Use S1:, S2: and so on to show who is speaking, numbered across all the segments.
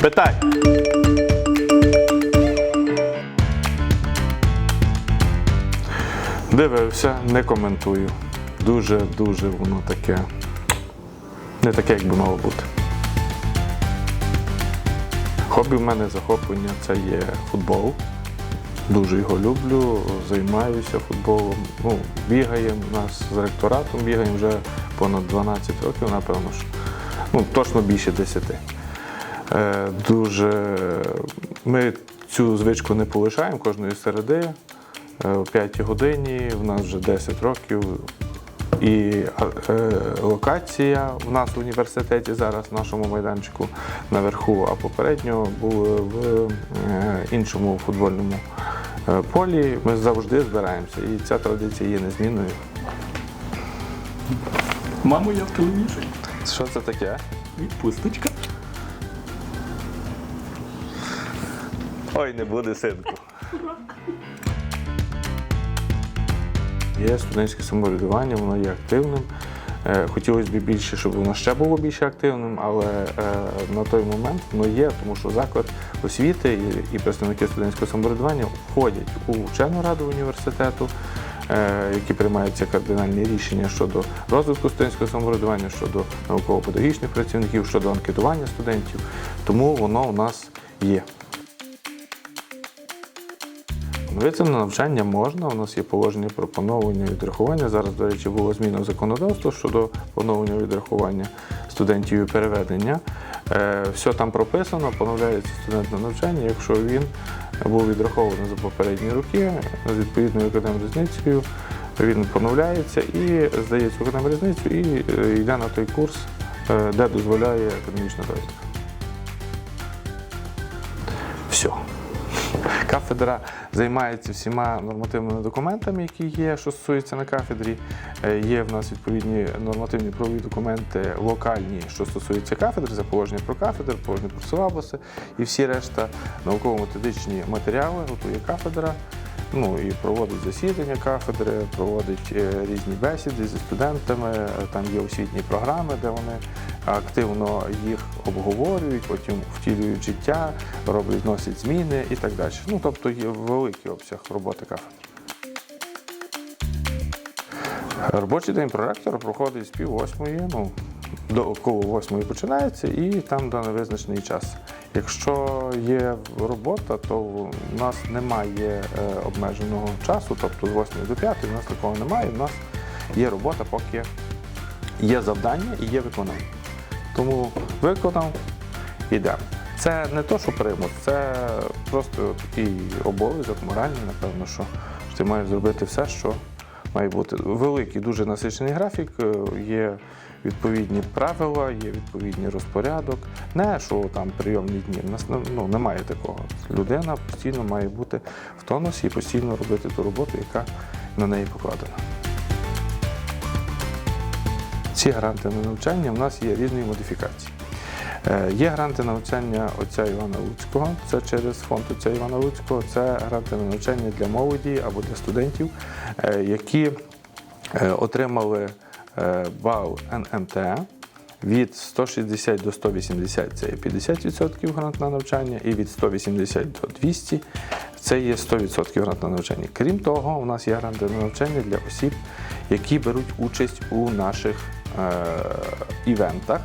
S1: Питай. Дивився, не коментую. Дуже-дуже воно таке. Не таке, як би мало бути. Хобі в мене захоплення це є футбол. Дуже його люблю, займаюся футболом. Ну, бігаємо нас з ректоратом, бігаємо вже понад 12 років, напевно ж. Ну, точно більше 10. Е, дуже ми цю звичку не полишаємо кожної середи. Е, О 5 годині в нас вже 10 років. І е, локація в нас в університеті зараз, в нашому майданчику наверху, а попередньо були в е, іншому футбольному е, полі. Ми завжди збираємося, і ця традиція є незмінною.
S2: Мамо, я в телевізорі.
S1: Що це таке?
S2: Відпусточка.
S1: Ой, не буде синку. Є студентське самоврядування, воно є активним. Е, Хотілося б більше, щоб воно ще було більше активним, але е, на той момент воно є, тому що заклад освіти і, представники студентського самоврядування входять у вчену раду університету, е, які приймаються кардинальні рішення щодо розвитку студентського самоврядування, щодо науково-педагогічних працівників, щодо анкетування студентів. Тому воно у нас є. Поновитися на навчання можна. У нас є положення про поновлення відрахування. Зараз, до речі, було зміна в законодавство щодо поновлення відрахування студентів і переведення. Е, Все там прописано, поновляється студент на навчання, якщо він був відрахований за попередні роки з відповідною академрізницею, він поновляється і здає цю академрізницю і е, йде на той курс, е, де дозволяє академічна довідка. Кафедра займається всіма нормативними документами, які є, що стосуються на кафедрі. Е, Є в нас відповідні нормативні правові документи локальні, що стосуються кафедри, за положення про кафедр, положення про силабуси і всі решта науково-методичні матеріали готує кафедра. Ну і проводить засідання кафедри, проводить е, різні бесіди зі студентами. е, Там є освітні програми, де вони активно їх обговорюють, потім втілюють життя, роблять, вносять зміни і так далі. Ну тобто є великий обсяг роботи кафедри. Робочий день проректора проходить з пів восьмої, ну, до коло восьмої починається, і там до невизначений час. Якщо є робота, то у нас немає е, обмеженого часу, тобто з 8 до 5 у нас такого немає. У нас є робота, поки є завдання і є виконання. Тому виконав, ідемо. Це не то, що примус, це просто такий обов'язок, моральний, напевно, що ти маєш зробити все, що має бути. Великий, дуже насичений графік, е, є відповідні правила, є відповідний розпорядок. Не що там прийомні дні. Ну, немає такого. Людина постійно має бути в тонусі і постійно робити ту роботу, яка на неї покладена. Ці гранти на навчання в нас є різної модифікації. Е, Є гранти на навчання отця Івана Луцького, це через фонд отця Івана Луцького, це гранти на навчання для молоді або для студентів, е, які е, отримали бал НМТ від 160 до 180 це є 50% грант на навчання, і від 180 до 200 це є 100% грант на навчання. Крім того, у нас є гранти на навчання для осіб, які беруть участь у наших івентах.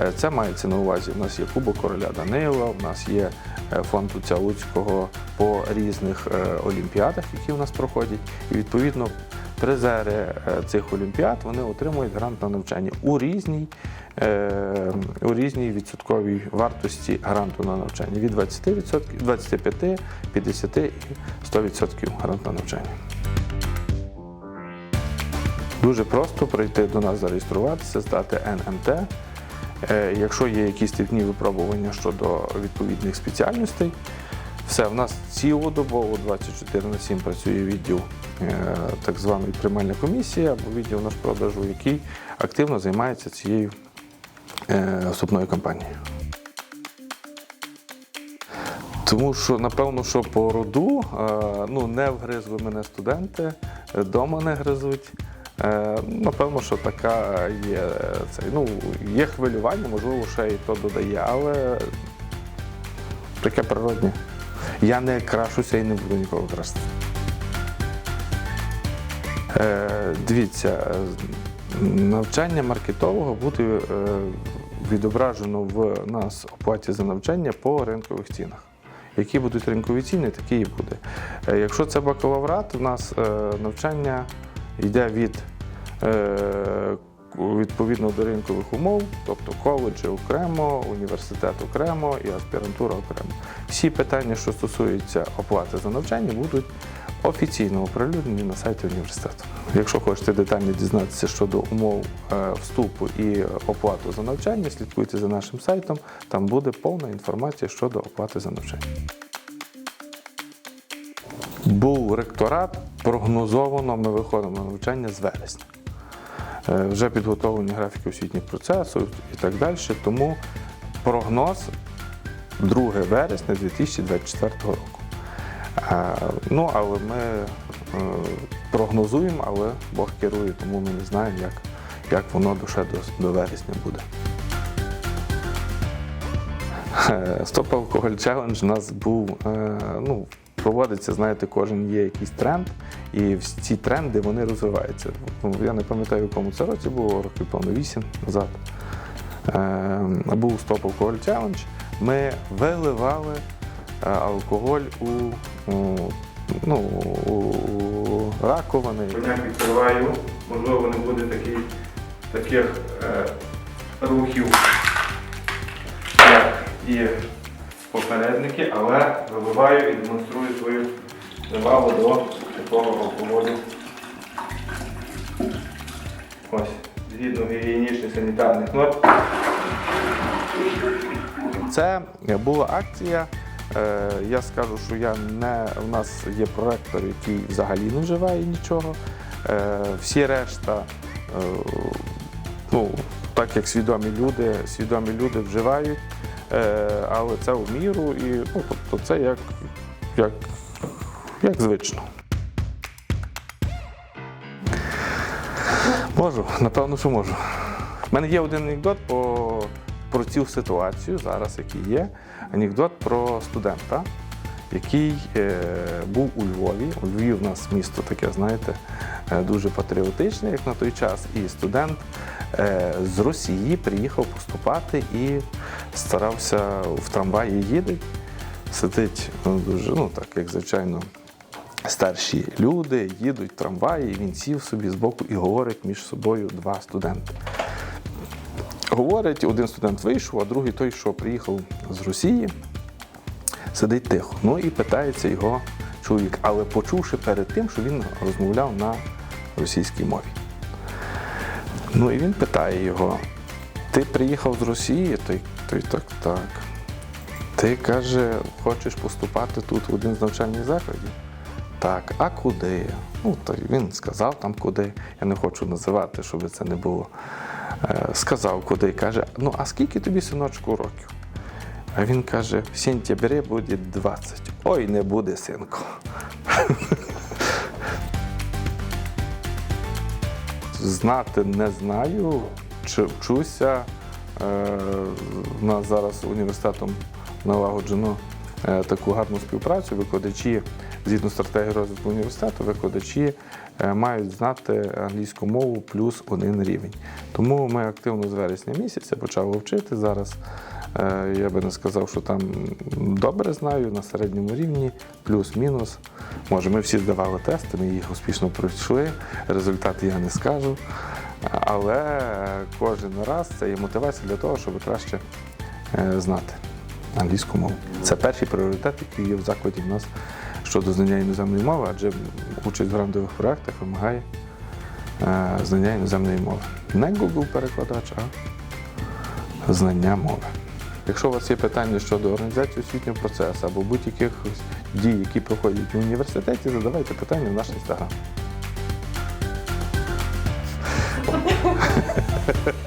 S1: Е, Це мається на увазі. У нас є Кубок короля Данила, у нас є е, фонд Луця Луцького по різних е, олімпіадах, які у нас проходять. І відповідно призери е, цих олімпіад вони отримують грант на навчання у різній, е, у різній відсотковій вартості гранту на навчання від 20%, 25%, 50 і 100% грант на навчання. Дуже просто прийти до нас зареєструватися, здати НМТ. Е, Якщо є якісь типні випробування щодо відповідних спеціальностей, все, в нас цілодобово 24 на 7 працює відділ е, так званої приймальна комісія або відділ нажпродажу, який активно займається цією е, вступною кампанією. Тому що, напевно, що по роду е, ну, не вгризли мене студенти, вдома не гризуть. Е, Напевно, що така є цей. Ну, є хвилювання, можливо, ще і то додає, але таке природне. Я не крашуся і не буду ніколи красти. Е, дивіться, навчання маркетолога буде е, відображено в нас оплаті за навчання по ринкових цінах. Які будуть ринкові ціни, такі і буде. Е, якщо це бакалаврат, у нас е, навчання йде від відповідно до ринкових умов, тобто коледжі окремо, університет окремо і аспірантура окремо. Всі питання, що стосуються оплати за навчання, будуть офіційно оприлюднені на сайті університету. Якщо хочете детально дізнатися щодо умов е, вступу і оплату за навчання, слідкуйте за нашим сайтом, там буде повна інформація щодо оплати за навчання. Був ректорат, прогнозовано ми виходимо на навчання з вересня. Е, Вже підготовлені графіки освітніх процесів і так далі. Тому прогноз 2 вересня 2024 року. Е, Ну, але ми е, прогнозуємо, але Бог керує, тому ми не знаємо, як, як воно до, ще до, до вересня буде. Стоп алкоголь челендж у нас був. Ну, проводиться, знаєте, кожен є якийсь тренд, і ці тренди вони розвиваються. Я не пам'ятаю, в якому це році було, років певно 8 назад. Е, Був стоп алкоголь челендж. Ми виливали е, алкоголь у, ну, у, раковини. Коняк відкриваю, можливо, не буде таких, таких е, рухів, як і попередники, але виливаю і демонструю свою невагу до такого алкоголю. Ось, згідно гігієнічних санітарних норм. Це була акція. Е, Я скажу, що я не у нас є проректор, який взагалі не вживає нічого. Е, Всі решта, е, ну, так як свідомі люди, свідомі люди вживають, але це в міру і ну, тобто це як, як, як звично. Можу, напевно, що можу. У мене є один анекдот по, про цю ситуацію зараз, який є. Анекдот про студента, який е, був у Львові. Львів у нас місто таке, знаєте, е, дуже патріотичне, як на той час. І студент е, з Росії приїхав поступати і старався в трамваї їде. Сидить ну, дуже, ну так як звичайно, старші люди їдуть в трамваї, і він сів собі збоку і говорить між собою два студенти. Говорить, один студент вийшов, а другий той, що приїхав з Росії, сидить тихо. Ну і питається його чоловік, але почувши перед тим, що він розмовляв на російській мові. Ну і він питає його: ти приїхав з Росії? Той, той так, так. Ти каже, хочеш поступати тут в один з навчальних закладів? Так, а куди? Ну, то він сказав там куди. Я не хочу називати, щоб це не було. Е, Сказав куди. Каже: ну а скільки тобі синочку років? А він каже: в сентябрі буде 20. Ой, не буде, синку. Знати не знаю, чи вчуся. Е, У нас зараз університетом налагоджено е, таку гарну співпрацю. Викладачі, згідно стратегії розвитку університету, викладачі е, мають знати англійську мову плюс один рівень. Тому ми активно з вересня місяця почали вчити. Зараз е, я би не сказав, що там добре знаю, на середньому рівні, плюс-мінус. Може, ми всі здавали тести, ми їх успішно пройшли. Результати я не скажу. Але кожен раз це є мотивація для того, щоб краще е, знати англійську мову. Це перший пріоритет, який є в закладі в нас щодо знання іноземної мови, адже участь в грантових проєктах вимагає е, знання іноземної мови. Не Google перекладач, а знання мови. Якщо у вас є питання щодо організації освітнього процесу або будь-яких дій, які проходять в університеті, задавайте питання в наш інстаграм.